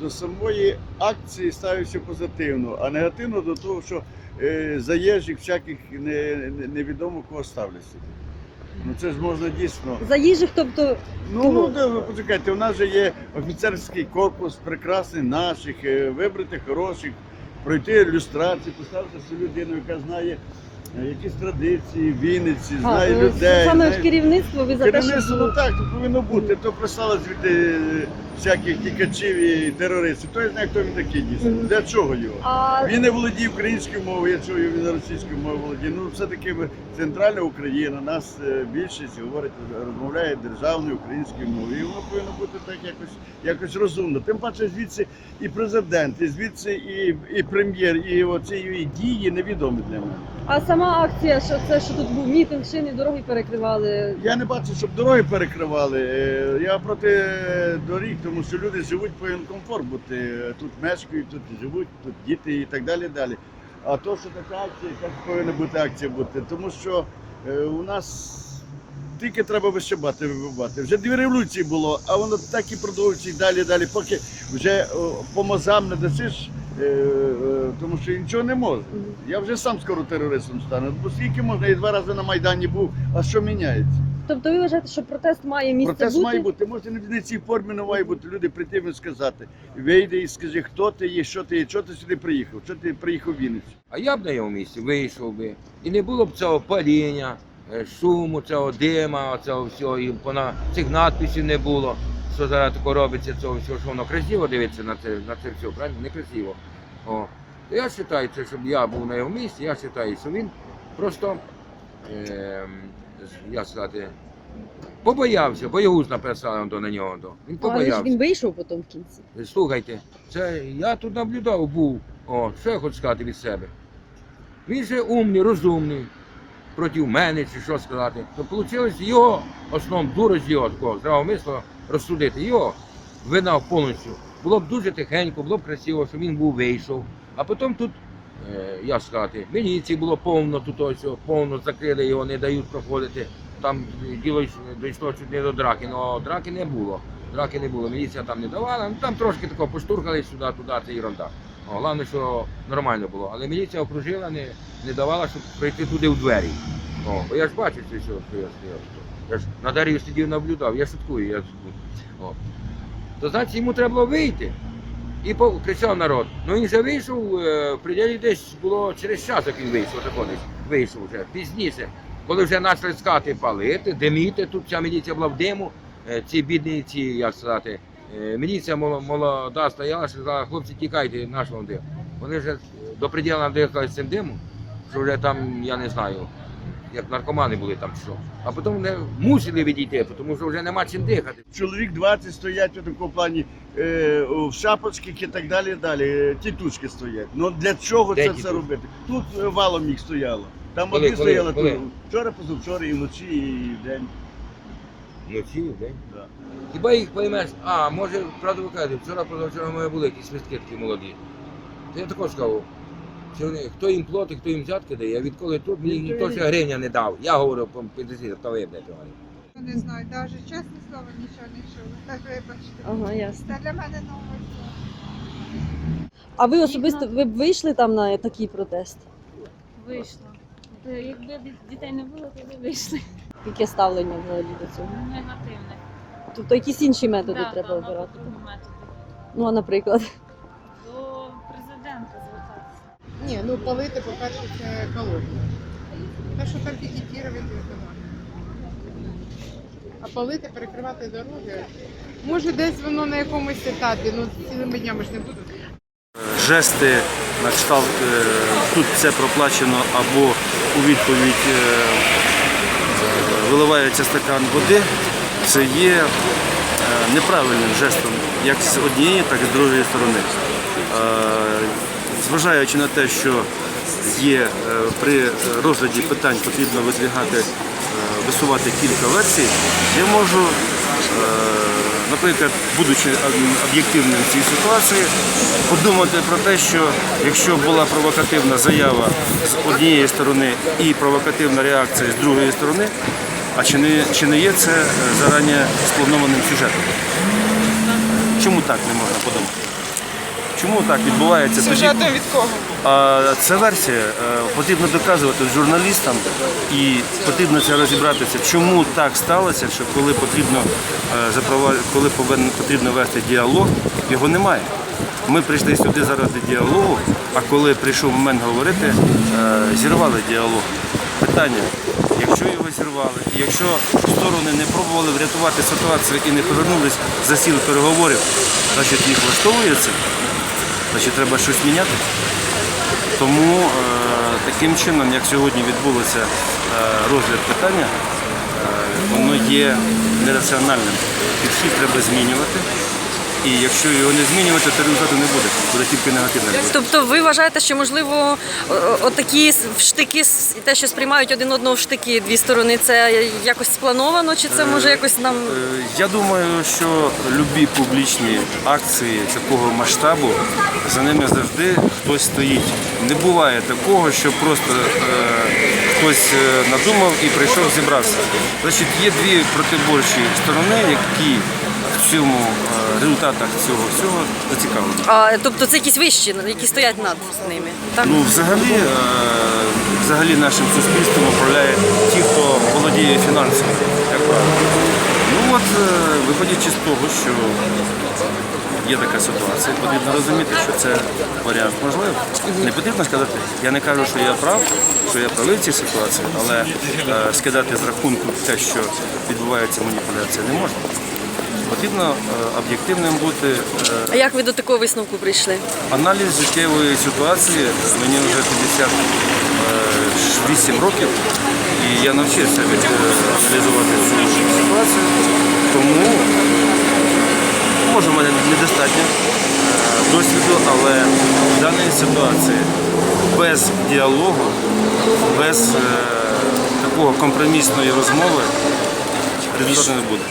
до самої акції ставився позитивно, а негативно до того, що е, заїжджих всяких не, не- невідомо кого ставляться. Ну це ж можна дійсно. Заїжджих, тобто Ну, ну почекайте, у нас же є офіцерський корпус прекрасний наших, е, вибрати хороших, пройти люстрацію, поставити людину, яка знає якісь традиції, Вінниці, знає ну, людей. саме знає- ж керівництво, ви за те, Керівництво, ну було. так, то повинно бути. То прислали звідти е, всяких тікачів і терористів. То я знаю, хто він такий дійсно. Мгм. Для чого його? А Він не володіє українською мовою, я чую, він російською мовою володіє. Ну, все-таки ми- центральна Україна, нас е, більшість говорить, розмовляє державною українською мовою. І воно повинно бути так якось, якось розумно. Тим паче звідси і президент, і звідси і, і прем'єр, і оці і дії невідомі для мене. А сама акція, що це що тут був мітинг, шини дороги перекривали. Я не бачу, щоб дороги перекривали. Е, Я проти е, доріг, тому що люди живуть повинен комфорт бути. Е, Тут мешкають, тут живуть, тут діти і так далі. далі. А то, що така акція, як повинна бути акція бути, тому що у нас тільки треба вищебати, вибивати. Вже дві революції було, а воно так і продовжується далі, далі, поки вже по мозам не дасиш, тому що нічого не можна. Я вже сам скоро терористом стану. Бо скільки можна, я два рази на Майдані був, а що міняється? Тобто ви вважаєте, що протест має місце Протест бути? має бути. Може не в не цій формі не має бути. Люди прийти і сказати. Вийди і скажи, хто ти є, що ти є, що ти сюди приїхав, що ти приїхав в Вінницю. А я б на його місці вийшов би. І не було б цього паління, е, шуму, цього дима, цього всього, і вона цих надписів не було. Що зараз таке робиться, цього всього, що воно красиво дивиться на це, на це все, правильно? Некрасиво. О. То я вважаю, це, щоб я був на його місці, я вважаю, що він просто, е, як сказати, побоявся, боягуз написали до на нього. до. Він Але ж він вийшов потім в кінці. Слухайте, це я тут наблюдав, був. О, що я хочу сказати від себе. Він же умний, розумний, проти мене чи що сказати. То вийшло його основному дурость його такого здравомисло розсудити. Його вина повністю. Було б дуже тихенько, було б красиво, щоб він був вийшов. А потім тут, е, як сказати, міліції було повно, тут ось повно закрили його, не дають проходити. Там діло дійшло чуть не до драки, але драки не було. Драки не було, міліція там не давала. Ну там трошки такого поштурхали сюди-туди, це ерунда. Головне, що нормально було. Але міліція окружила, не, не давала, щоб прийти туди в двері. О, бо я ж це що я стояв. Я ж на дарі сидів, наблюдав, я шуткую. Я... О. То значить йому треба було вийти. І кричав народ. Ну він же вийшов, е, в пределі десь було через час, як він вийшов, так вийшов вже пізніше. Коли вже почали скати палити, диміти, тут вся міліція була в диму, е, ці бідні, ці, як сказати, е, міліція молода стояла, що сказала, хлопці, тікайте нашого диму. Вони вже до приділу доїхали з цим димом, що вже там, я не знаю, як наркомани були там що. А потім вони мусили відійти, тому що вже нема чим дихати. Чоловік 20 стоять у такому плані е, в шапочках і так далі. далі. е, Тітушки стоять. Ну для чого Де це тітушки? все робити? Тут е, валом їх стояло. Там Коли, коли, стояли коли? тут. Вчора, позавчора, і вночі, і вдень. Вночі, в день. Да. Хіба їх поймеш? А, може, правду ви кажете, вчора позавчора ми були якісь свистки такі молоді. То я також сказав, що вони, хто їм платить, хто їм взятки дає, а відколи тут мені ніхто ще гривня не дав. Я говорив по 50, то ви блядь, говорив. Не знаю, навіть чесне слово нічого не чула. Так вибачте. Ага, ясно. Це для мене новость. А ви особисто ви б вийшли там на такий протест? Вийшла. Та Якби ді- дітей не було, то б вийшли. Яке ставлення взагалі до цього? Негативне. Тобто якісь інші методи Да, треба да, обирати? на другому. Ну, а наприклад. Ні, ну палити, по-перше, це екологія. Те, що там пікетірувати, це. А палити, перекривати дороги. Може, десь воно на якомусь етапі, ну цілими днями ж не будуть. жести на кшталт е, тут все проплачено або у відповідь е, виливається стакан води, це є е, неправильним жестом як з однієї, так і з другої сторони. Зважаючи на те, що є е, при розгляді питань потрібно видвігати, е, висувати кілька версій, я можу е, наприклад, будучи об'єктивним в цій ситуації, подумати про те, що якщо була провокативна заява з однієї сторони і провокативна реакція з другої сторони, а чи не, чи не є це зарані спланованим сюжетом? Чому так не можна подумати? Чому так відбувається? Сюжетом від кого? а, це версія. Е, Потрібно доказувати журналістам і потрібно це розібратися, чому так сталося, що коли потрібно е, коли потрібно вести діалог, його немає. Ми прийшли сюди заради діалогу, а коли прийшов момент говорити, е, зірвали діалог. Питання, якщо його зірвали, і якщо сторони не пробували врятувати ситуацію і не повернулись за сіл переговорів, значить їх влаштовує це, значить треба щось міняти. Тому е, таким чином, як сьогодні відбулося е, розгляд питання, е, воно є нераціональним. Підхід треба змінювати. І якщо його не змінювати, то результату не буде. Буде тільки результат. Тобто ви вважаєте, що можливо отакі штики, те, що сприймають один одного в штики дві сторони, це якось сплановано, чи це може якось нам Е, Я думаю, що любі публічні акції такого масштабу за ними завжди хтось стоїть. Не буває такого, що просто е, хтось е, надумав і прийшов зібрався. Значить, є дві протиборчі сторони, які в цьому е, результатах цього всього зацікавлені. а, тобто це якісь вищі, які стоять над ними. Так? Ну, взагалі, е, взагалі нашим суспільством управляє ті, хто володіє фінансами, як правило. Ну от, е, виходячи з того, що є така ситуація, потрібно розуміти, що це варіант можливий. Не потрібно сказати, я не кажу, що я прав, що я правий в цій ситуації, але скидати з рахунку те, що відбувається маніпуляція, не можна. Потрібно е, об'єктивним бути. е, А як ви до такого висновку прийшли? Аналіз життєвої ситуації мені вже 58 років, і я навчився від- е, аналізувати цю ситуацію. Тому може в мене недостатньо е, досвіду, але в даній ситуації без діалогу, без е, такого компромісної розмови результату не буде.